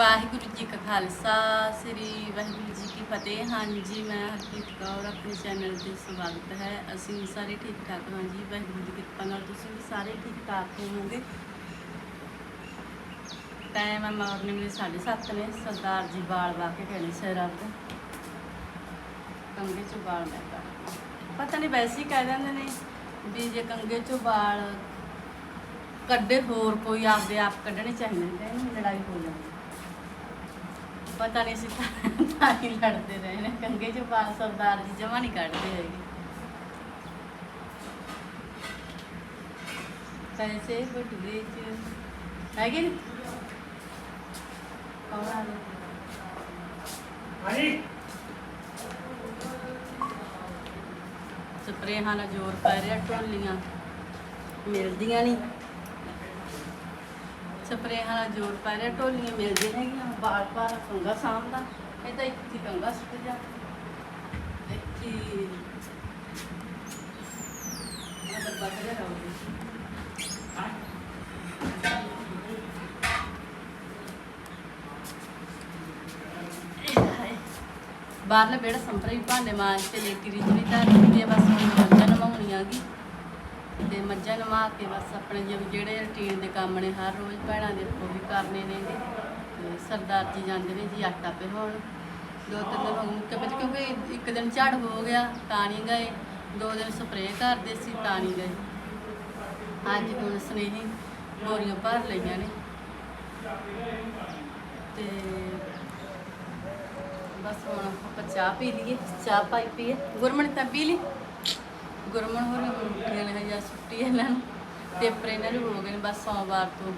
ਵਾਹਿਗੁਰੂ ਜੀ ਕਾ ਖਾਲਸਾ, ਸ੍ਰੀ ਵਾਹਿਗੁਰੂ ਜੀ ਕੀ ਫਤਿਹ। ਹਾਂਜੀ, ਮੈਂ ਹਰਪ੍ਰੀਤ ਕੌਰ, ਆਪਣੇ ਚੈਨਲ ਤੇ ਸਵਾਗਤ ਹੈ। ਅਸੀਂ ਸਾਰੇ ਠੀਕ ਠਾਕ ਹਾਂ ਜੀ। ਵਾਹਿਗੁਰੂ ਦੀ ਕਿਰਪਾ ਨਾਲ ਤੁਸੀਂ ਵੀ ਸਾਰੇ ਠੀਕ ਠਾਕ ਹੋਵੋਗੇ। ਟਾਈਮ ਹੈ ਮਾਰਨਿੰਗ ਦੇ 7:30 ਨੇ। ਸਰਦਾਰ ਜੀ ਬਾਲ ਵਾ ਕੇ ਕਹਿੰਦੇ ਸਿਰ ਆਪ ਕੰਗੇ ਚੋਂ ਬਾਲ ਲੈ ਕਰ ਪਤਾ ਨਹੀਂ ਵੈਸੇ ਹੀ ਕਹਿ ਦਿੰਦੇ ਨੇ ਵੀ ਜੇ ਕੰਗੇ ਚੋਂ ਬਾਲ ਕੱਢੇ ਹੋਰ ਕੋਈ ਆਪਦੇ ਆਪ ਕੱਢਣੇ ਚਾਹੀਦੇ ਨੇ, ਤਾਂ ਇਹਨੂੰ ਲੜਾਈ ਹੋ ਜਾਂਦੀ ਪਤਾ ਨਹੀਂ ਸੀ ਤਾਂ ਹੀ ਲੜਦੇ ਰਹੇ ਨੇ। ਕੰਗੇ ਚੋਂ ਬਾਲ ਸਰਦਾਰ ਜੀ ਜਮਾ ਨਹੀਂ ਕੱਢਦੇ ਹੈਗੇ। ਪੈਸੇ ਬਟੂਰੇ ਚ। ਹੈਗੇ ਨੇ? ਕੌਣ ਆ ਗਿਆ ਹਾਂਜੀ। ਸਪਰੇਹਾਂ ਨਾਲ ਜ਼ੋਰ ਪੈ ਰਿਹਾ ਢੋਲੀਆਂ ਮਿਲਦੀਆਂ ਨਹੀਂ। ਸਪਰੇਹਾਂ ਨਾਲ ਜ਼ੋਰ ਪੈ ਰਿਹਾ ਢੋਲੀਆਂ ਮਿਲਦੀਆਂ ਹੈਗੀਆਂ ਬਾਲ ਬਾਲ ਕੰਗਾ ਸਾਂਭਦਾ, ਇਹ ਤਾਂ ਇੱਕ ਹੀ ਸੁੱਟ ਜਾ ਇੱਕ ਹੀ ਇਹ ਡੱਬਾ ਬਾਹਰਲੇ ਬੇੜਾ ਸੰਪਰੇ ਵੀ ਭਾਂਡੇ ਮਾਂਜ ਕੇ ਲੇਟੀ ਰਹੀ ਜਿਹੜੀ ਧਰ ਦਿੱਤੀ ਹੈ ਬਸ ਹੁਣ ਮੱਝਾਂ ਨਮਾਉਣੀ ਆ ਗਈ ਤੇ ਮੱਝਾਂ ਨਮਾ ਕੇ ਬਸ ਆਪਣੇ ਜਿਵੇਂ ਜਿਹੜੇ ਰੁਟੀਨ ਦੇ ਕੰਮ ਨੇ, ਹਰ ਰੋਜ਼ ਭੈਣਾਂ ਦੇ ਉਹ ਵੀ ਕਰਨੇ ਨੇਗੇ ਤੇ ਸਰਦਾਰ ਜੀ ਜਾਂਦੇ ਨੇ ਜੀ ਆਟਾ ਪਿਹਾਉਣ ਦੋ ਤਿੰਨ ਦਿਨ ਹੋ ਗਏ ਮੁੱਕੇ ਵਿੱਚ ਕਿਉਂਕਿ ਇੱਕ ਦਿਨ ਝੜ ਹੋ ਗਿਆ, ਤਾਂ ਨਹੀਂ ਗਏ। ਦੋ ਦਿਨ ਸਪਰੇਅ ਕਰਦੇ ਸੀ, ਤਾਂ ਨਹੀਂ ਗਏ। ਅੱਜ ਹੁਣ ਸਨੇਹੀ ਬੋਰੀਆਂ ਭਰ ਲਈਆਂ ਨੇ। ਤੇ ਬਸ ਹੁਣ ਆਪਾਂ ਚਾਹ ਪੀ ਲਈਏ, ਚਾਹ ਪਾਈ ਪੀਏ। ਗੁਰਮਣ ਤਾਂ ਪੀ ਲਈ। ਗੁਰਮਣ ਹੋਰ ਉੱਠੀਆਂ ਨੇ ਜਾਂ ਛੁੱਟੀ ਇਹਨਾਂ ਨੂੰ। ਪੇਪਰ ਇਹਨਾਂ ਨੂੰ ਹੋ ਗਏ ਨੇ ਬਸ ਸੋਮਵਾਰ ਤੋਂ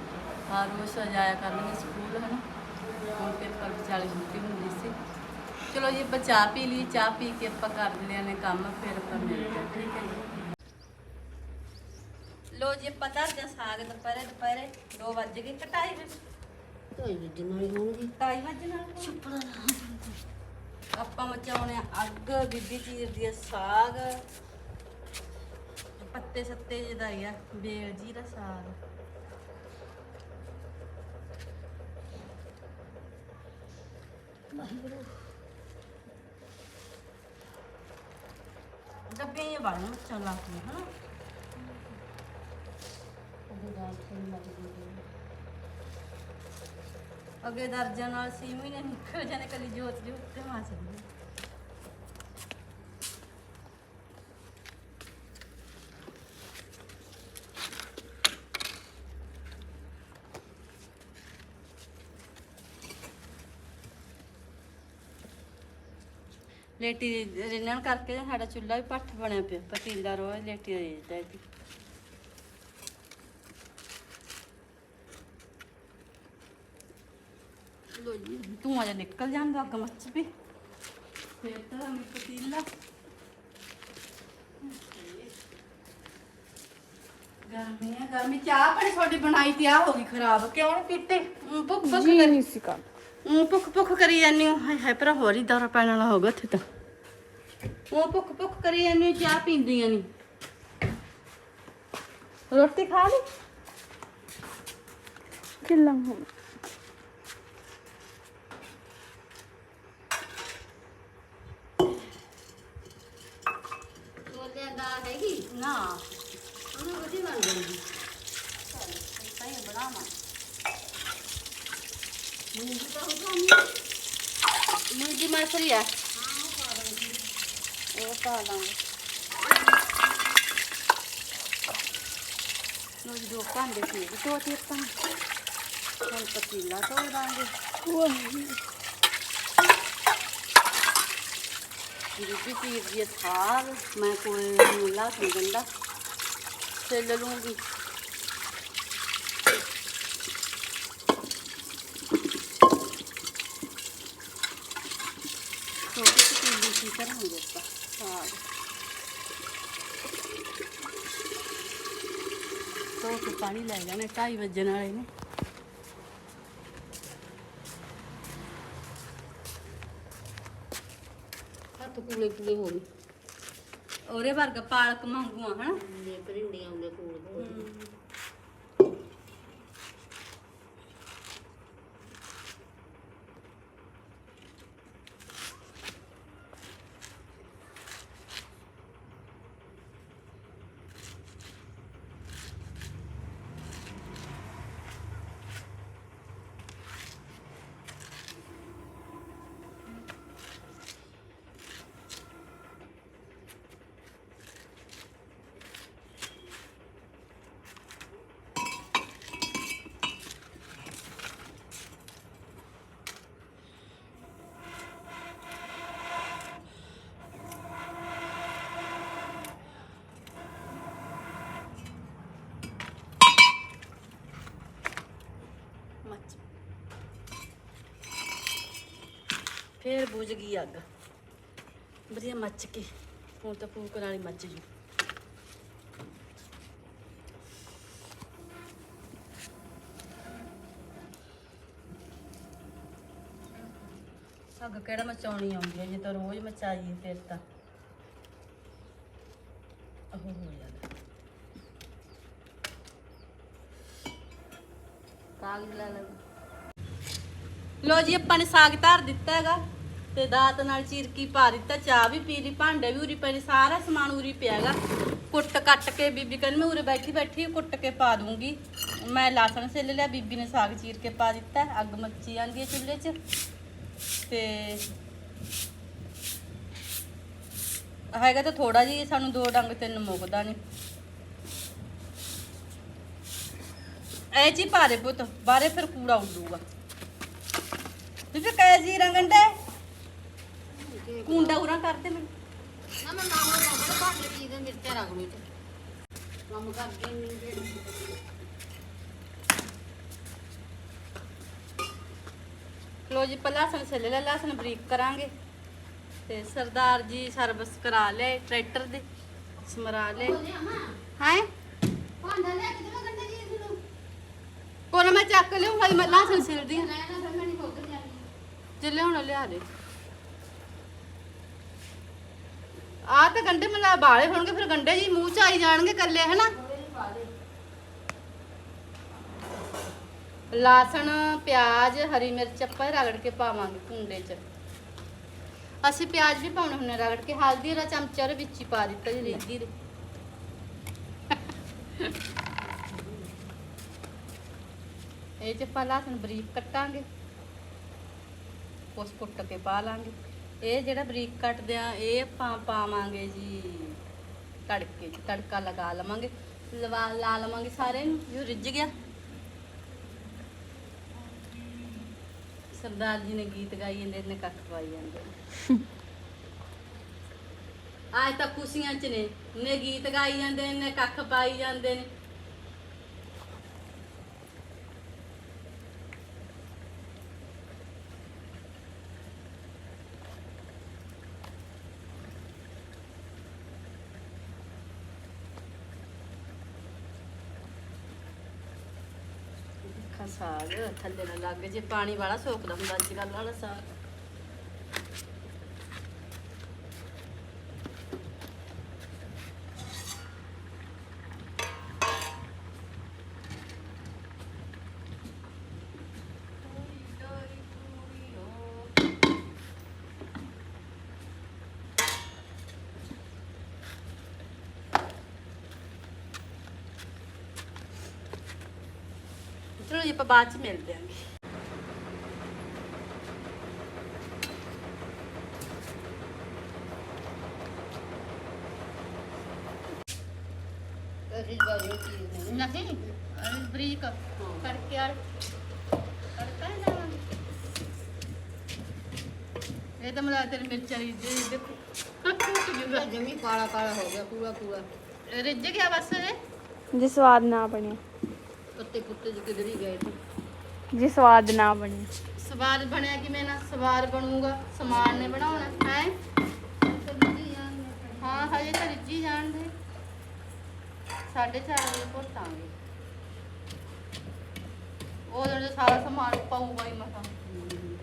ਹਰ ਰੋਜ਼ ਸਜਾਇਆ ਕਰਨਗੇ ਸਕੂਲ ਹਨ। ਹੁਣ ਪੇਪਰ 40 ਛੁੱਟੀ ਹੁੰਦੀ ਸੀ। ਚਲੋ ਜੀ ਆਪਾਂ ਚਾਹ ਪੀ ਲਈ। ਚਾਹ ਪੀ ਕੇ ਆਪਾਂ ਕਰ ਲਿਆ ਨੇ ਕੰਮ ਫਿਰ ਆਪਾਂ ਮਿਲਦੇ ਹਾਂ ਠੀਕ ਹੈ ਜੀ। ਲੋ ਜੀ ਧਰ ਜਾ ਸਾਗ ਦੁਪਹਿਰੇ ਦੁਪਹਿਰੇ। 2 ਵਜ ਗਏ ਕਟਾਈ ਵਿੱਚ ਢਾਈ ਵਜੇ ਨਾਲ ਹੀ ਹੋਣਗੇ 2 ਵਜੇ ਨਾਲ ਚੁੱਪ ਆਪਾਂ ਮਚਾਉਣੇ ਅੱਗ ਬੀਬੀ ਚੀਰਦੀ ਆ ਸਾਗ। ਪੱਤੇ ਸੱਤੇ ਜਿਹਦਾ ਹੀ ਆ ਬੇਲ ਜੀ ਦਾ ਸਾਗ। ਡੱਬੇ ਇਹ ਵਾਲੇ ਮੱਚਾਂ ਲੱਗਦੀਆਂ ਹਨਾ? ਅੱਗੇ ਦਰਜਨ ਨਾਲ ਸੀ ਮਹੀਨੇ ਨਿਕਲ ਜਾਂਦੇ ਕਲੀ ਜੋਤ ਜੋਤ ਤੇ ਮਾਸ ਲੇਟੀ ਰਿੰਨਣ ਕਰਕੇ ਸਾਡਾ ਚੁੱਲ੍ਹਾ ਵੀ ਪੱਠ ਬਣਿਆ ਪਿਆ ਪਤੀਲਾ ਰੋਜ਼ ਲੇਟੀ ਰਹਿੰਦਾ ਇਹਦੀ ਲੋ ਜੀ ਧੂਆਂ ਜਿਹਾ ਨਿਕਲ ਜਾਂਦਾ ਅੱਗ ਮੱਚ ਵੀ। ਫਿਰ ਤਾਂ ਮੈਂ ਪਤੀਲਾ। ਗਰਮੀ ਆ ਗਰਮੀ ਚਾਹ ਪਾਣੀ ਤੁਹਾਡੀ ਬਣਾਈ ਤੇ ਆ ਹੋ ਗਈ ਖਰਾਬ ਕਿਉਂ ਨੀ ਪੀਤੇ? ਭੁੱਖ ਭੁੱਖ ਜੀ ਨਹੀਂ ਸੀ ਕਰ ਊਂ ਭੁੱਖ ਭੁੱਖ ਕਰੀ ਜਾਂਦੀ ਹਾਂ। ਹਾਏ ਹਾਏ ਪਰ ਹੋਰ ਹੀ ਦੌਰਾ ਪੈਣ ਵਾਲਾ ਹੋਗਾ ਇੱਥੇ ਤਾਂ। ਉਹ ਭੁੱਖ ਭੁੱਖ ਕਰੀ ਜਾਂਦੀ ਹਾਂ, ਚਾਹ ਪੀਂਦੀਆਂ ਨਹੀਂ ਰੋਟੀ ਖਾ ਲਈ? ਕਿੱਲਾਂ ਹੁਣ ਹੈਗੀ? ਨਾ। ਉਹਨੂੰ ਵਧੀਆ ਬਣ ਜਾਂਦੀ। ਤਾਂ ਹੀ ਬਣਾਵਾਂ। ਮੂੰਗੀ ਤਾਂ ਹੋ ਜਾਣੀ ਮੂੰਗੀ ਮਸਰੀ ਆ। ਉਹ ਪਾ ਲਾਂਗੇ। ਲੋ ਜੀ, ਦੋ ਭਾਂਡੇ ਸੀ। ਧੋ ਤੇ ਆਪਾਂ ਹੁਣ ਪਤੀਲਾ ਧੋ ਦਾਂਗੇ। ਬੀਬੀ ਪੀਰ ਜੀ ਸਾਗ ਮੈਂ ਕੋਈ ਨੀਲਾ ਗੰਡਾ ਛਿੱਲ ਲੂੰਗੀ। ਸੀ ਕਰਾਂਗੇ ਆਪਾਂ? ਸਾਗ। ਧੋ ਕੇ ਪਾਣੀ ਲੈ ਜਾਣੇ 2:30 ਵਜੇ ਵਾਲੇ ਨੇ। ਹੱਥ ਕੂਲੇ ਕੂਲੇ ਹੋ ਗਏ। ਉਹਦੇ ਵਰਗਾ ਪਾਲਕ ਮੰਗੂਆ ਹਨਾ? ਦੇ ਪਰਿੰਡੀਆਂ ਉਹਦੇ ਕੋਲ ਫੇਰ ਬੁਝ ਗਈ ਅੱਗ। ਵਧੀਆ ਮੱਚ ਕੇ। ਹੁਣ ਤਾਂ ਫੂਕਣ ਵਾਲੀ ਮੱਚ ਜੂ। ਅੱਗ ਕਿਹੜਾ ਮਚਾਉਣੀ ਆਉਂਦੀ ਹੈ? ਜੇ ਤਾਂ ਰੋਜ਼ ਮਚਾਈਏ ਫਿਰ ਤਾਂ। ਉਹ ਹੋ ਜਾਂਦਾ। ਕਾਗਜ਼ ਲੈ ਲੈ ਲੋ ਜੀ ਆਪਾਂ ਨੇ ਸਾਗ ਧਰ ਦਿੱਤਾ ਹੈਗਾ। ਤੇ ਦਾਤ ਨਾਲ ਚੀਰਕੀ ਪਾ ਦਿੱਤਾ, ਚਾਹ ਵੀ ਪੀ ਲਈ, ਭਾਂਡੇ ਵੀ ਉਰੀ ਪਏ ਨੇ, ਸਾਰਾ ਸਮਾਨ ਉਰੀ ਪਿਆ ਹੈਗਾ। ਕੁੱਟ ਕੱਟ ਕੇ ਬੀਬੀ ਕਹਿੰਦੀ, ਮੈਂ ਉਰੇ ਬੈਠੀ ਬੈਠੀ ਕੁੱਟ ਕੇ ਪਾ ਦੂੰਗੀ। ਮੈਂ ਲਸਣ ਸਿੱਲ ਲਿਆ, ਬੀਬੀ ਨੇ ਸਾਗ ਚੀਰ ਕੇ ਪਾ ਦਿੱਤਾ, ਅੱਗ ਮੱਚੀ ਜਾਂਦੀ ਹੈ ਚੁੱਲ੍ਹੇ 'ਚ। ਤੇ ਹੈਗਾ ਤਾਂ ਥੋੜਾ ਜੀ ਸਾਨੂੰ ਦੋ ਡੰਗ ਤਿੰਨ ਮੁੱਕਦਾ ਨਹੀਂ ਐ ਜੀ ਪਾਰੇ ਪੁੱਤ ਬਾਰੇ ਫਿਰ ਕੂੜਾ ਉੱਡੂਗਾ। ਬੀਬੀ ਕਹਿ ਜੀ ਰੰਗੰਡੇ ਕੁੰਡਾ ਉਰਾ ਕਰਦੇ ਮੈਨੂੰ। ਨਾ ਮੈਂ ਮਾਮਾ ਨੂੰ ਬੜਾ ਭਾਂਡੇ ਚੀਜ਼ ਦੇ ਮਿਰਚਾਂ ਰੱਖ ਲਈ ਤੇ। ਕੰਮ ਕਰਕੇ ਨਹੀਂ ਦੇ ਲੋ ਜੀ ਪਹਿਲਾਂ ਲਸਣ ਛਿੱਲ ਲਿਆ ਲਸਣ ਬਰੀਕ ਕਰਾਂਗੇ। ਤੇ ਸਰਦਾਰ ਜੀ ਸਰਵਿਸ ਕਰਾ ਲਏ ਟਰੈਕਟਰ ਦੇ ਸਮਰਾ ਲਏ। ਹਾਂ? ਭਾਂਡਾ ਲੈ ਕੇ ਦੇਵਾਂ ਗੰਡੇ ਜੀ ਨੂੰ? ਕੋਲ ਮੈਂ ਚੱਕ ਲਿਓ ਹਾਲੇ ਮੈਂ ਲਸਣ ਛਿੱਲਦੀ ਹਾਂ ਲੈ ਨਾ ਫਿਰ ਮੈਂ ਨਹੀਂ ਖੋਦ ਜਾਣੀ। ਜੇ ਲਿਆਉਣਾ ਲਿਆ ਦੇ। ਆ ਤਾਂ ਗੰਡੇ ਮਲਾ ਬਾਲੇ ਹੋਣਗੇ, ਫਿਰ ਗੰਡੇ ਜੀ ਮੂੰਹ ਚ ਆਈ ਜਾਣਗੇ ਕੱਲੇ ਹਨਾ? ਲਸਣ, ਪਿਆਜ਼, ਹਰੀ ਮਿਰਚ ਆਪਾਂ ਰਗੜ ਕੇ ਪਾਵਾਂਗੇ ਕੁੰਡੇ 'ਚ। ਅਸੀਂ ਪਿਆਜ਼ ਵੀ ਪਾਉਣੇ ਹੁੰਨੇ ਰਗੜ ਕੇ, ਹਲਦੀ ਦਾ ਚਮਚਾ ਉਹਦੇ ਵਿੱਚ ਹੀ ਪਾ ਦਿੱਤਾ ਜੀ ਰੇਦੀ ਦੇ। ਇਹ 'ਚ ਆਪਾਂ ਲਸਣ ਬਰੀਕ ਕੱਟਾਂਗੇ ਉਸ ਕੁੱਟ ਕੇ ਪਾ ਲਾਂਗੇ। ਇਹ ਜਿਹੜਾ ਬਰੀਕ ਕੱਟਦੇ ਆ ਇਹ ਆਪਾਂ ਪਾਵਾਂਗੇ ਜੀ। ਤੜਕੇ 'ਚ ਤੜਕਾ ਲਗਾ ਲਵਾਂਗੇ। ਲਵਾ ਲਾ ਲਵਾਂਗੇ ਸਾਰੇ ਨੂੰ ਜੋ ਰਿੱਝ ਗਿਆ। ਸਰਦਾਰ ਜੀ ਨੇ ਗੀਤ ਗਾਈ ਜਾਂਦੇ ਨੇ ਕੱਖ ਪਾਈ ਜਾਂਦੇ। ਅੱਜ ਤਾਂ ਖੁਸ਼ੀਆਂ 'ਚ ਨੇ ਨੇ ਗੀਤ ਗਾਈ ਜਾਂਦੇ ਨੇ ਕੱਖ ਪਾਈ ਜਾਂਦੇ ਨੇ ਦੇਖਾ ਸਾਗ ਥੱਲੇ ਨਾ ਲੱਗ ਜੇ ਪਾਣੀ ਵਾਲਾ ਸੋਕਦਾ ਹੁੰਦਾ ਅੱਜ ਕੱਲ੍ਹ ਵਾਲਾ ਸਾਗ। ਆਪਾਂ ਬਾਅਦ ਚ ਮਿਲਦੇ ਆਂਗੇ। ਅਸੀਂ ਬਾਜੂ ਚੀਜ਼ ਨਹੀਂ ਨਹੀਂ ਬਰੀਕ ਕਰਕੇ ਆ ਤੜਕਾ ਹੀ ਲਾਵਾਂਗੇ। ਇਹ ਤਾਂ ਮਲਾ ਤੇਰੀ ਮਿਰਚਾਂ ਦੀ ਜੇ ਦੇਖੋ। ਜਮੀ ਕਾਲਾ ਕਾਲਾ ਹੋ ਗਿਆ ਪੂਰਾ ਪੂਰਾ। ਰਿੱਝ ਗਿਆ ਬਸ ਇਹ? ਜੇ ਸਵਾਦ ਨਾ ਬਣਿਆ। ਪੱਤੇ ਪੁੱਤੇ ਜਿਹੇ ਕਿਧਰ ਹੀ ਗਏ ਤੇ? ਜੇ ਸਵਾਦ ਨਾ ਬਣਿਆ ਸਵਾਦ ਬਣਿਆ ਕਿਵੇਂ ਨਾ? ਸਵਾਦ ਬਣੂਗਾ ਸਮਾਨ ਨੇ ਬਣਾਉਣਾ ਹੈ? ਹਾਂ ਹਜੇ ਤਾਂ ਰਿੱਝੀ ਜਾਣਦੇ ਸਾਢੇ ਚਾਰ ਵਜੇ ਭੁੱਟਾਂਗੇ ਉਹ ਜਿਹੜੇ ਸਾਰਾ ਸਮਾਨ ਪਾਊਗਾ ਹੀ ਮਸਾਂ।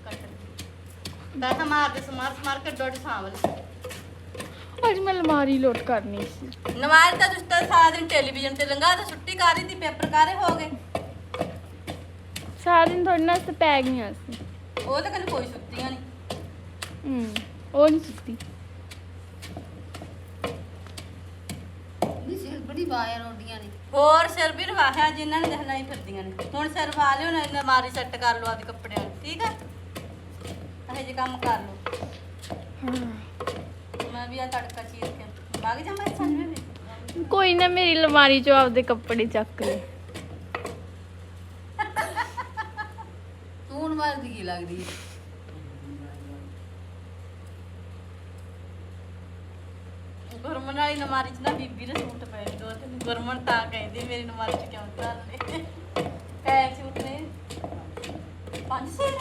ਕੱਟ ਪੈਸਾ ਮਾਰ ਦੇ ਸਮਾਰ ਸਮਾਰ ਕੇ ਡੋਡ ਸਾਂਵਲ ਅੱਜ ਮੈਂ ਅਲਮਾਰੀ ਲੋਟ ਕਰਨੀ ਸੀ। ਨਵਾਜ਼ ਤਾਂ ਤੁਸੀਂ ਤਾਂ ਸਾਰਾ ਦਿਨ ਟੈਲੀਵਿਜ਼ਨ ਤੇ ਲੰਗਾ ਤੇ ਛੁੱਟੀ ਕਰ ਰਹੀ ਸੀ ਪੇਪਰ ਕਾਰੇ ਹੋ ਗਏ? ਸਾਰਾ ਦਿਨ ਤੁਹਾਡੇ ਨਾਲ ਪੈ ਗਈਆਂ ਸੀ। ਉਹ ਤਾਂ ਕਦੇ ਕੋਈ ਛੁੱਟੀਆਂ ਨਹੀਂ ਹੂੰ ਉਹ ਨਹੀਂ ਸੁੱਤੀ। ਨਹੀਂ ਸਿਰ ਬੜੀ ਬਾਇਆ ਰੋਟੀਆਂ ਨੇ। ਹੋਰ ਸਿਰ ਵੀ ਰਵਾਹਿਆ ਜਿਨ੍ਹਾਂ ਨੇ ਦੇਖਣਾ ਹੀ ਫਿਰਦੀਆਂ ਨੇ। ਹੁਣ ਸਿਰ ਵਾ ਲਿਓ ਨਾ ਨਮਾਰੀ ਸੈੱਟ ਕਰ ਲਓ ਆਪਦੇ ਕੱਪੜਿਆਂ ਨੂੰ ਠੀਕ ਆ? ਇਹ ਜੇ ਕੰਮ ਕਰ ਲਓ। ਮੈਂ ਵੀ ਆ ਤੜਕਾ ਚੀਰ ਕੇ। ਵਗ ਜਾ ਮੈਂ ਸੰਜਵੇਂ ਵੀ। ਕੋਈ ਨਾ ਮੇਰੀ ਅਲਮਾਰੀ ਚੋਂ ਆਪਦੇ ਕੱਪੜੇ ਚੱਕ ਲੈ। ਤੂੰ ਹੁਣ ਮਾਰਦੀ ਕੀ ਲੱਗਦੀ? ਹੈ ਗੁਰਮਨ ਵਾਲੀ ਨਮਾਰੀ ਚ ਨਾ ਬੀਬੀ ਦੇ ਸੂਟ ਪਏ ਦੋ ਤਿੰਨ। ਗੁਰਮਨ ਤਾਂ ਕਹਿੰਦੀ ਮੇਰੀ ਨਮਾਰੀ ਚ ਕਿਉਂ ਧਰਨੇ ਕੈ ਸੂਟ ਨੇ। ਪੰਜ ਸੀ?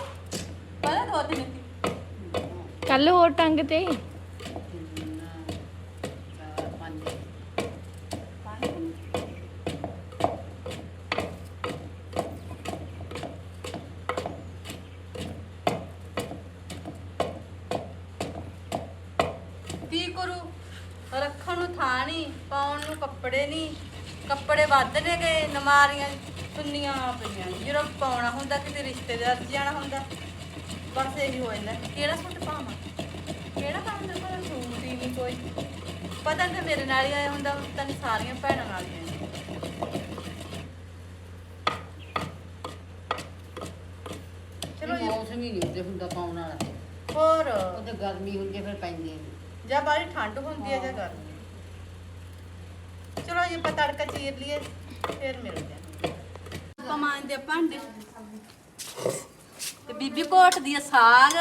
ਪਹਿਲਾਂ ਦੋ ਤਿੰਨ ਸੀ ਕੱਲ ਹੋਰ ਟੰਗ ਤੇ ਤਿੰਨ ਚਾਰ ਪੰਜ ਕੀ ਕਰੂ ਰੱਖਣ ਨੂੰ ਥਾਂ ਨਹੀਂ ਪਾਉਣ ਨੂੰ ਕੱਪੜੇ ਨਹੀਂ ਕੱਪੜੇ ਵੱਧਦੇ ਗਏ ਨਮਾਰੀਆਂ ਸੁੰਨੀਆਂ ਪਈਆਂ ਜਦੋਂ ਪਾਉਣਾ ਹੁੰਦਾ ਕਿਤੇ ਰਿਸ਼ਤੇਦਾਰ 'ਚ ਜਾਣਾ ਹੁੰਦਾ ਬਸ ਇਹੀ ਹੋ ਜਾਂਦਾ। ਕਿਹੜਾ ਸੂਟ ਪਾਵਾਂ? ਕਿਹੜਾ ਪਾਵਾਂ ਮੇਰੇ ਕੋਲ ਸੂਟ ਹੀ ਨਹੀਂ ਕੋਈ? ਪਤਾ ਨਹੀਂ ਮੇਰੇ ਨਾਲ ਹੀ ਆਇਆ ਹੁੰਦਾ ਤਾਂ ਸਾਰੀਆਂ ਭੈਣਾਂ ਨਾਲ ਹੀ ਆਇਆ ਚਲੋ ਜੀ। ਮੌਸਮ ਹੀ ਨਹੀਂ ਉੱਤੇ ਹੁੰਦਾ ਪਾਉਣ ਵਾਲਾ। ਹੋਰ? ਉਹਦੇ ਗਰਮੀ ਹੁੰਦੀ ਹੈ, ਫਿਰ ਪੈਂਦੀ ਹੈ ਜਾਂ ਬਾਹਲੀ ਠੰਡ ਹੁੰਦੀ ਹੈ ਜਾਂ ਗਰਮੀ। ਇਹ ਆਪਾਂ ਤੜਕਾ ਚੀਰ ਲਈਏ ਫਿਰ ਮਿਲਦੇ ਹਾਂ ਆਪਾਂ ਮਾਂਜਦੇ ਆ ਭਾਂਡੇ। ਤੇ ਬੀਬੀ ਕੋਟਦੀ ਆ ਸਾਗ।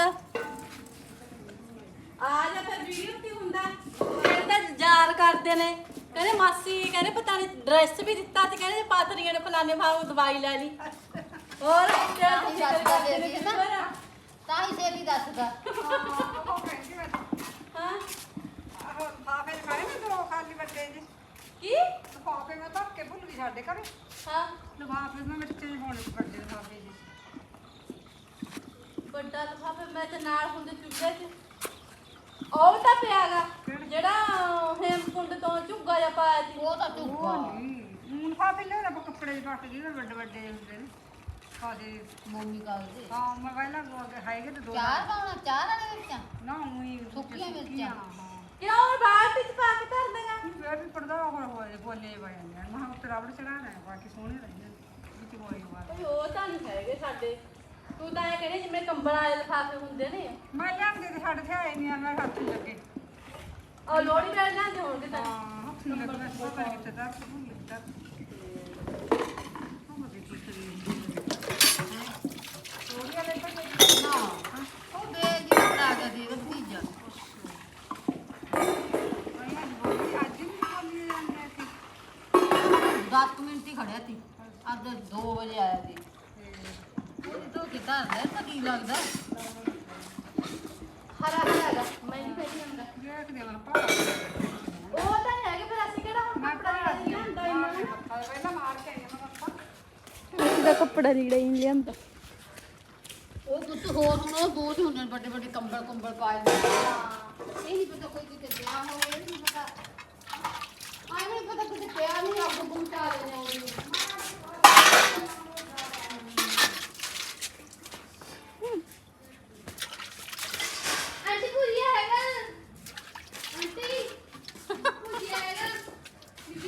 ਆ ਜਾ ਫਿਰ ਵੀਡੀਓ ਕੀ ਹੁੰਦਾ? ਕਹਿੰਦਾ ਯਾਰ ਕਰਦੇ ਨੇ। ਕਹਿੰਦੇ ਮਾਸੀ ਕਹਿੰਦੇ ਪਤਾ ਨਹੀਂ ਡਰੈਸ ਵੀ ਦਿੱਤਾ ਤੇ ਕਹਿੰਦੇ ਪਾਤਰੀਆਂ ਨੇ ਫਲਾਣੇ ਭਾਵ ਦਵਾਈ ਲੈ ਲਈ। ਹੋਰ ਕਿਆ ਤੁਸੀਂ ਕਰਦੇ ਨੇ ਕਿੱਥੇ ਹੋਇਆ? ਤਾਂ ਹੀ ਸੇਲੀ ਦੱਸਦਾ। ਹਾਂ। ਲਿਫਾਫੇ ਖਾਏ ਮੈਂ ਦੋ ਖਾਲੀ ਵੱਡੇ ਜੀ। ਕੀ? ਲਿਫਾਫੇ ਮੈਂ ਧੱਕ ਕੇ ਭੁੱਲ ਗਈ ਸਾਡੇ ਘਰੇ। ਹਾਂ। ਲਿਫਾਫੇ ਮੈਂ ਵਿੱਚ ਹੀ ਹੋਣੇ ਸੀ ਵੱਡੇ ਲਿਫਾਫੇ ਜੀ ਵੱਡਾ ਲਫਾਫਾ ਮੈਂ ਤੇ ਨਾਲ ਹੁੰਦੇ ਚੁੱਲ੍ਹੇ 'ਚ। ਉਹ ਤਾਂ ਪਿਆਗਾ ਜਿਹੜਾ ਹੇਮਕੁੰਡ ਤੋਂ ਝੁੱਗਾ ਜਿਹਾ ਪਾਇਆ ਸੀ। ਉਹ ਤਾਂ ਟੁੱਕਾ ਹੁਣ ਲਿਫਾਫੇ ਲੈ ਨਾ ਕੱਪੜੇ ਦੇ ਟੱਟ ਜੀ ਵੱਡੇ ਵੱਡੇ ਹੁੰਦੇ ਨੇ। ਖਾਦੇ ਮੋਮੀ ਕਾਲ ਦੇ। ਹਾਂ ਮੈਂ ਪਹਿਲਾਂ ਹੈਗੇ ਤੇ ਦੋ ਚਾਰ ਪਾਉਣਾ ਚਾਰ ਵਾਲੇ ਮਿਰਚਾਂ? ਨਾ ਉਹੀ ਸੁੱਕੀਆਂ ਮਿਰਚਾਂ। ਕਿਉਂ? ਬਾਅਦ ਵਿੱਚ ਪਾ ਕੇ ਧਰ ਦੇਗਾ ਫਿਰ ਵੀ ਪਰਦਾ ਹੋਰ ਹੋਏ ਬੋਲੇ ਪੈ ਜਾਂਦੇ ਆ ਮੈਂ ਕਿਹਾ ਉੱਤੇ ਰਬੜ ਚੜਾਣਾ ਹੈ ਬਾਕੀ ਸੋਹਣੇ ਰਹਿੰਦੇ ਨੇ। ਵਿੱਚ ਕੋਈ ਬਾਤ ਓਏ ਉਹ ਤਾਂ ਨਹੀਂ ਹੈਗੇ ਸਾਡੇ। ਤੂੰ ਤਾਂ ਇਹ ਕਹਿੰਦੇ ਜਿਵੇਂ ਕੰਬਲ ਵਾਲੇ ਲਫਾਫੇ ਹੁੰਦੇ ਨੇ। ਮੈਂ ਲਿਆਂਦੇ ਤੇ ਸਾਡੇ ਤੇ ਆਏ ਨਹੀਂ ਆ ਮੈਂ ਹੱਥ ਨੀ ਲੱਗੇ। ਉਹ ਲੋੜੀ ਵੇਲੇ ਨਾ ਹੋਣਗੇ ਤਾਂ ਹਾਂ ਹੱਥ ਨੀ ਲੱਗੇ ਮੈਂ ਸੋਚ ਰਿਹਾ ਕਿਤੇ ਦਾ ਤਾਂ ਉਹ ਕੋਈ ਨਾ। ਉਹ ਬੇਜੀ ਬਣਾ ਕੇ ਦੇ ਭਤੀਜਾ ਆਇਆ ਬੋਲੀ ਅੱਜ ਵੀ ਬੋਲੀ ਜਾਂਦੇ ਆ ਕਿ 10 ਮਿੰਟ ਹੀ ਖੜਿਆ ਸੀ ਅੱਜ 2 ਵਜੇ ਆਇਆ ਸੀ ਉਹਦੀ ਤੋਂ ਕਿਤਾ ਹੈ ਤਾਂ ਕੀ ਲੱਗਦਾ ਹਰਾ ਹਰਾ ਹੈਗਾ ਮੈਂ ਨਹੀਂ ਕਹਿੰਦੀ ਹੁੰਦਾ ਦੇਖ ਦੇ ਮਨ ਪਾ ਉਹ ਤਾਂ ਨਹੀਂ ਹੈਗੇ ਫਿਰ ਅਸੀਂ ਕਿਹੜਾ ਹੁਣ ਮੈਂ ਕੱਪੜਾ ਪੜਾ ਲਿਆਂਦਾ ਇੰਨਾ ਪਹਿਲਾਂ ਮਾਰ ਕੇ ਆਈ ਮੈਂ ਮੱਥਾ ਉਹਦਾ ਕੱਪੜਾ ਲੀੜਾ ਹੀ ਨਹੀਂ ਲਿਆਂਦਾ ਉਹ ਕੁਝ ਹੋਰ ਹੁਣ ਉਹ ਬਹੁਤ ਹੁੰਦੇ ਨੇ ਵੱਡੇ ਵੱਡੇ ਕੰਬਲ ਕੰਬਲ ਪਾਏ ਹੁੰਦੇ ਨੇ। ਇਹ ਨਹੀਂ ਪਤਾ ਕੋਈ ਕਿਤੇ ਪਿਆ ਹੋਵੇ ਇਹ ਨਹੀਂ ਪਤਾ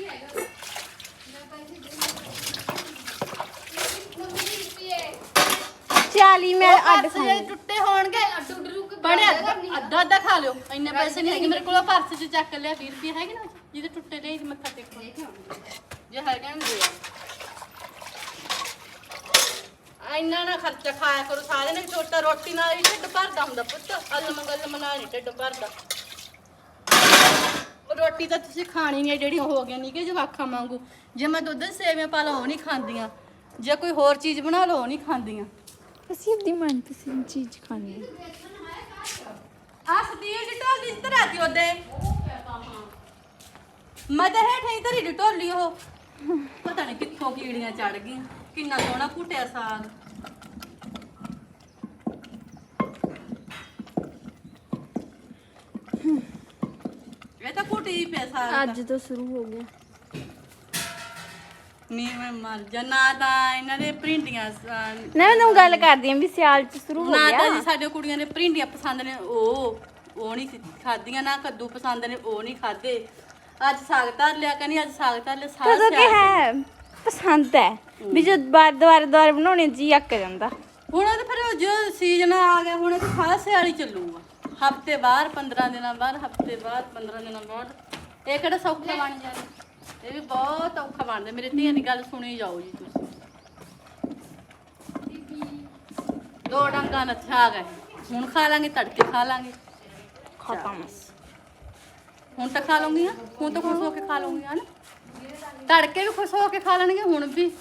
ਹੈਗਾ। ਮੈਂ ਪੈਸੇ ਦੇ ਮੰਮੀ ਦੀ ਰੁਪਏ 40 ਮੈਂ ਅੱਡ ਜੇ ਟੁੱਟੇ ਹੋਣਗੇ ਅੱਡ ਅੱਧਾ। ਅੱਧਾ ਖਾ ਲਿਓ। ਇੰਨੇ ਪੈਸੇ ਨਹੀਂ ਹੈਗੇ। ਮੇਰੇ ਕੋਲ ਪਰਸ 'ਚ ਚੱਕ ਲਿਆ 20 ਰੁਪਏ ਹੈਗੇ ਨਾ ਜਿਹਦੇ ਟੁੱਟੇ ਲਈ ਮੱਥਾ ਟੇਕੋ ਜੇ ਹੈਗੇ ਨਾ ਦੇ ਆ। ਇੰਨਾ ਨਾ ਖਰਚਾ ਖਾਇਆ ਕਰੋ ਸਾਰੇ ਨੇ ਛੋਟਾ ਰੋਟੀ ਨਾਲ ਹੀ ਢਿੱਡ ਭਰਦਾ ਹੁੰਦਾ ਪੁੱਤ। ਅਲਮ ਗਲਮ ਨਾਲ ਨਹੀਂ ਢਿੱਡ ਭਰਦਾ। ਉਹ ਰੋਟੀ ਤਾਂ ਤੁਸੀਂ ਖਾਣੀ ਨਹੀਂ ਜਿਹੜੀ ਹੋ ਗਿਆ ਨਹੀਂ ਕਿ ਜਵਾਖਾਂ ਵਾਂਗੂ। ਜੇ ਮੈਂ ਦੁੱਧ ਸੇਵੀਆਂ ਪਾ ਲਾ ਉਹ ਨਹੀਂ ਖਾਂਦੀਆਂ। ਜੇ ਕੋਈ ਹੋਰ ਚੀਜ਼ ਬਣਾ ਲਓ ਨਹੀਂ ਖਾਂਦੀਆਂ। ਅਸੀਂ ਆਪਣੀ ਮਨਪਸੰਦ ਚੀਜ਼ ਖਾਣੀ ਹੈ ਆ ਸਤੀਰ ਦੀ ਢੋਲੀ ਇੱਧਰ ਉਹਦੇ। ਮੈਂ ਤਾਂ ਹੇਠ ਹੀ ਧਰੀ ਦੀ ਢੋਲੀ ਉਹ। ਪਤਾ ਨਹੀਂ ਕਿੱਥੋਂ ਕੀੜੀਆਂ ਚੜ ਗਈਆਂ। ਕਿੰਨਾ ਸੋਹਣਾ ਫੁੱਟਿਆ ਸਾਗ। ਇਹ ਤਾਂ ਪਿਆ ਸਾਗ ਤਾਂ। ਅੱਜ ਤੋਂ ਸ਼ੁਰੂ ਹੋ ਗਿਆ। ਨਹੀਂ ਮੈਂ ਮਰ ਜਾ। ਨਾ ਤਾਂ ਇਹਨਾਂ ਦੇ ਪ੍ਰਿੰਟੀਆਂ ਸ- ਨਾ ਮੈਂ ਤੁਹਾਨੂੰ ਗੱਲ ਕਰਦੀ ਆਂ ਵੀ ਸਿਆਲ ਚ ਸ਼ੁਰੂ ਹੋ ਨਾ ਤਾਂ ਜੀ ਗਿਆ ਸਾਡੇ ਕੁੜੀਆਂ ਦੇ ਪ੍ਰਿੰਡੀਆਂ ਪਸੰਦ ਨੇ ਉਹ ਉਹ ਨਹੀਂ ਖਾਧੀਆਂ ਨਾ ਕੱਦੂ ਪਸੰਦ ਨੇ ਉਹ ਨਹੀਂ ਖਾਦੇ ਅੱਜ ਸਾਗ ਧਰ ਲਿਆ ਕਹਿੰਦੀ ਅੱਜ ਸਾਗ ਧਰ ਲਿਆ ਸਾਰਾ ਕਦੋਂ ਕਿ ਸਿਆਲ ਹੈ? ਪਸੰਦ ਹੈ। ਵੀ ਜਦ ਬਾਰ ਦੁਆਰੇ ਦੁਆਰੇ ਬਣਾਉਣੇ ਜੀ ਅੱਕ ਜਾਂਦਾ। ਹੁਣ ਉਹ ਤਾਂ ਫਿਰ ਜੋ ਸੀਜ਼ਨ ਆ ਗਿਆ ਹੁਣ ਇਹ ਤਾਂ ਸਾਰਾ ਸਿਆਲ ਹੀ ਚੱਲੂਗਾ। ਹਫ਼ਤੇ ਬਾਅਦ 15 ਦਿਨਾਂ ਬਾਅਦ ਹਫ਼ਤੇ ਬਾਅਦ 15 ਦਿਨਾਂ ਬਾਅਦ। ਇਹ ਕਿਹੜਾ ਸੌਖਾ ਬਣ ਜਾਣਾ ਇਹ ਵੀ ਬਹੁਤ ਔਖਾ ਬਣਦਾ। ਮੇਰੇ ਧੀਆਂ ਦੀ ਗੱਲ ਸੁਣੀ ਜਾਓ ਜੀ ਤੁਸੀਂ। ਦੋ ਡੰਗਾਂ ਨਾਲ ਛਾ ਗਏ। ਹੁਣ ਖਾ ਲਾਂਗੇ ਤੜਕੇ ਖਾ ਲਾਂਗੇ। ਖਤਮ। ਹੁਣ ਤਾਂ ਖਾ ਲਉਂਗੀਆਂ ਹੁਣ ਤਾਂ ਖੁਸ਼ ਹੋ ਕੇ ਖਾ ਲਉਂਗੀਆਂ ਹਨ ਤੜਕੇ ਵੀ ਖੁਸ਼ ਹੋ ਕੇ ਖਾ ਲੈਣਗੇ ਹੁਣ ਵੀ।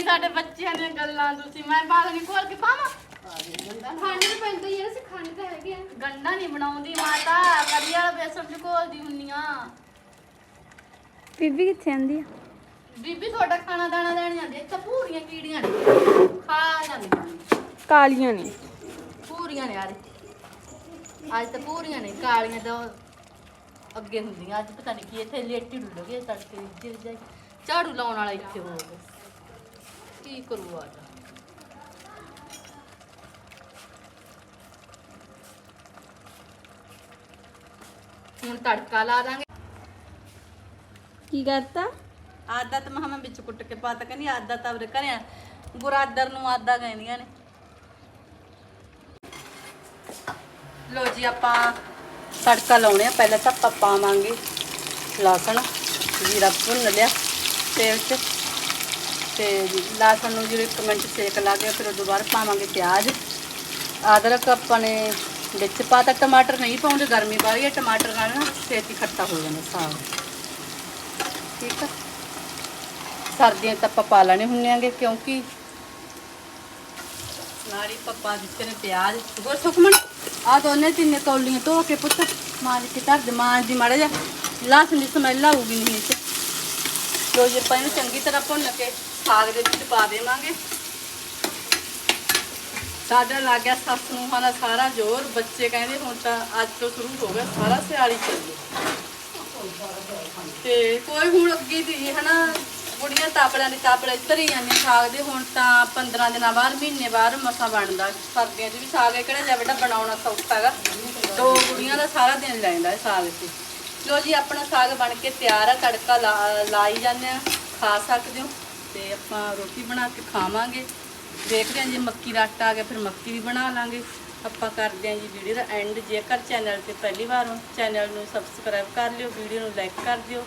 ਸਾਡੇ ਬੱਚਿਆਂ ਦੀਆਂ ਗੱਲਾਂ ਤੁਸੀਂ। ਮੈਂ ਬਾਲ ਨਹੀਂ ਖਾਣੇ ਨੂੰ ਪੈਂਦਾ ਹੀ ਆ ਤਾਂ ਹੈਗੇ ਆ। ਗੰਡਾ ਨਹੀਂ ਬਣਾਉਂਦੀ ਮਾਤਾ। ਕਰੀਆ ਬੇਸਨ ਚ ਘੋਲਦੀ ਹੁੰਨੀ ਆ। ਬੀਬੀ ਕਿੱਥੇ ਆਂਦੀ ਆ? ਬੀਬੀ ਤੁਹਾਡਾ ਖਾਣਾ ਦਾਣਾ ਲੈਣ ਜਾਂਦੇ ਇੱਥੇ ਪੂਰੀਆਂ ਕੀੜੀਆਂ ਨੇ। ਖਾ ਜਾਂਦੀਆਂ ਨੇ ਕਾਲੀਆਂ ਨੇ। ਪੂਰੀਆਂ ਨੇ ਯਾਰ ਅੱਜ ਤਾਂ ਪੂਰੀਆਂ ਨੇ ਕਾਲੀਆਂ ਤਾਂ ਅੱਗੇ ਹੁੰਦੀਆਂ ਅੱਜ ਪਤਾ ਨਹੀਂ ਕੀ ਇੱਥੇ ਲੇਟੀ ਡੁੱਲੋਗੇ ਤੜਕੇ ਜਿਰ ਜਾਈ ਝਾੜੂ ਲਾਉਣ ਵਾਲਾ ਇੱਥੇ ਹੋ। ਗਿਆ ਕੀ ਕਰੂ ਅੱਜ? ਹੁਣ ਤੜਕਾ ਲਾ ਦਾਂਗੇ। ਕੀ ਕਰਤਾ? ਆਦਾ ਤਾਂ ਮਹਾਂ ਮੈਂ ਵਿੱਚ ਕੁੱਟ ਕੇ ਪਾਤਾ ਕਹਿੰਦੀ ਆਦਾ ਤਾਂ ਉਰੇ ਕਰਿਆ ਗੁਰਾਦਰ ਨੂੰ ਆਦਾ ਕਹਿੰਦੀਆਂ ਨੇ। ਲੋ ਜੀ, ਆਪਾਂ ਤੜਕਾ ਲਾਉਣੇ ਆ। ਪਹਿਲਾਂ ਤਾਂ ਆਪਾਂ ਪਾਵਾਂਗੇ ਲਸਣ, ਜੀਰਾ ਭੁੰਨ ਲਿਆ ਤੇਲ 'ਚ। ਤੇ ਲਸਣ ਨੂੰ ਜਿਹੜੇ ਇੱਕ ਮਿੰਟ ਸੇਕ ਲਾ ਕੇ ਫਿਰ ਉਦੋਂ ਬਾਅਦ ਪਾਵਾਂਗੇ ਪਿਆਜ਼। ਅਦਰਕ ਆਪਾਂ ਨੇ ਵਿੱਚ ਪਾਤਾ ਟਮਾਟਰ ਨਹੀਂ ਪਾਉਂਦੇ, ਗਰਮੀ ਬਾਹਲੀ ਹੈ, ਟਮਾਟਰ ਨਾਲ ਨਾ ਛੇਤੀ ਖੱਟਾ ਹੋ ਜਾਂਦਾ ਸਾਗ ਠੀਕ ਆ? ਸਰਦੀਆਂ 'ਚ ਤਾਂ ਆਪਾਂ ਪਾ ਲੈਣੇ ਹੁੰਨੇ ਆਂਗੇ ਕਿਉਂਕਿ ਨਾਰੀ ਪੱਪਾ ਦਿੱਤੇ ਨੇ ਪਿਆਜ਼। ਗੋ ਸੁਖਮਣ ਆ ਦੋਨੇ ਤਿੰਨੇ ਕੌਲੀਆਂ ਧੋ ਕੇ ਪੁੱਤ ਮਾਂਜ ਕੇ ਧਰ ਦੇ ਮਾਂਜ ਦੀ ਮਾੜਾ ਜਿਹਾ ਲਸਣ ਦੀ ਸਮੈਲ ਆਊਗੀ ਨਹੀਂ ਚ ਲੋ ਜੀ ਆਪਾਂ ਇਹਨੂੰ ਚੰਗੀ ਤਰ੍ਹਾਂ ਭੁੰਨ ਕੇ ਸਾਗ ਦੇ ਵਿੱਚ ਪਾ ਦੇਵਾਂਗੇ। ਸਾਡਾ ਲੱਗ ਗਿਆ ਸੱਸ ਨੂੰ ਹਾਲਾ ਸਾਰਾ ਜ਼ੋਰ ਬੱਚੇ ਕਹਿੰਦੇ ਹੁਣ ਤਾਂ ਅੱਜ ਤੋਂ ਸ਼ੁਰੂ ਹੋ ਗਿਆ ਸਾਰਾ ਸਿਆਲੀ ਚੱਲੂ। ਤੇ ਕੋਈ ਹੁਣ ਅੱਗੇ ਦੀ ਹਨਾ ਬੁੜੀਆਂ ਤਾਪੜਿਆਂ ਦੀ ਤਾਪੜੇ ਇੱਧਰ ਜਾਂਦੀਆਂ ਸਾਗ ਦੇ, ਹੁਣ ਤਾਂ 15 ਦਿਨਾਂ ਬਾਅਦ, ਮਹੀਨੇ ਬਾਅਦ ਮਸਾ ਬਣਦਾ। ਸਰਦੀਆਂ 'ਚ ਵੀ ਸਾਗ ਇਹ ਕਿਹੜਾ ਜਿਹਾ ਬਣਾਉਣਾ ਸੌਖਾ ਹੈਗਾ। ਦੋ ਕੁੜੀਆਂ ਦਾ ਸਾਰਾ ਦਿਨ ਲੈਂਦਾ ਇਹ ਸਾਗ 'ਤੇ। ਲੋ ਜੀ, ਆਪਣਾ ਸਾਗ ਬਣ ਕੇ ਤਿਆਰ ਆ, ਤੜਕਾ ਲਾ- ਲਾਈ ਜਾਂਦੇ ਆ, ਖਾ ਸਕਦੇ ਹੋ। ਤੇ ਆਪਾਂ ਰੋਟੀ ਬਣਾ ਕੇ ਖਾਵਾਂਗੇ। ਦੇਖਦੇ ਹਾਂ ਜੇ, ਮੱਕੀ ਦਾ ਆਟਾ ਆ ਗਿਆ, ਫਿਰ ਮੱਕੀ ਵੀ ਬਣਾ ਲਾਂਗੇ। ਆਪਾਂ ਕਰਦੇ ਹਾਂ ਜੀ ਵੀਡੀਓ ਦਾ ਐਂਡ ਜੇਕਰ ਚੈਨਲ ਤੇ ਪਹਿਲੀ ਵਾਰ ਹੋ ਚੈਨਲ ਨੂੰ ਸਬਸਕ੍ਰਾਈਬ ਕਰ ਲਿਓ ਵੀਡੀਓ ਨੂੰ ਲਾਈਕ ਕਰ ਦਿਓ।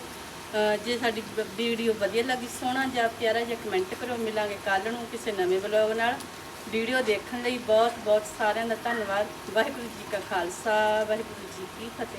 ਜੇ ਸਾਡੀ ਵੀਡੀਓ ਵਧੀਆ ਲੱਗੀ, ਸੋਹਣਾ ਜਾਂ ਪਿਆਰਾ ਜਿਹਾ ਕਮੈਂਟ ਕਰੋ ਮਿਲਾਂਗੇ ਕੱਲ ਨੂੰ ਕਿਸੇ ਨਵੇਂ ਵਲੌਗ ਨਾਲ। ਵੀਡੀਓ ਦੇਖਣ ਲਈ ਬਹੁਤ ਬਹੁਤ ਸਾਰਿਆਂ ਦਾ ਧੰਨਵਾਦ। ਵਾਹਿਗੁਰੂ ਜੀ ਕਾ ਖਾਲਸਾ, ਵਾਹਿਗੁਰੂ ਜੀ ਕੀ ਫਤਿਹ।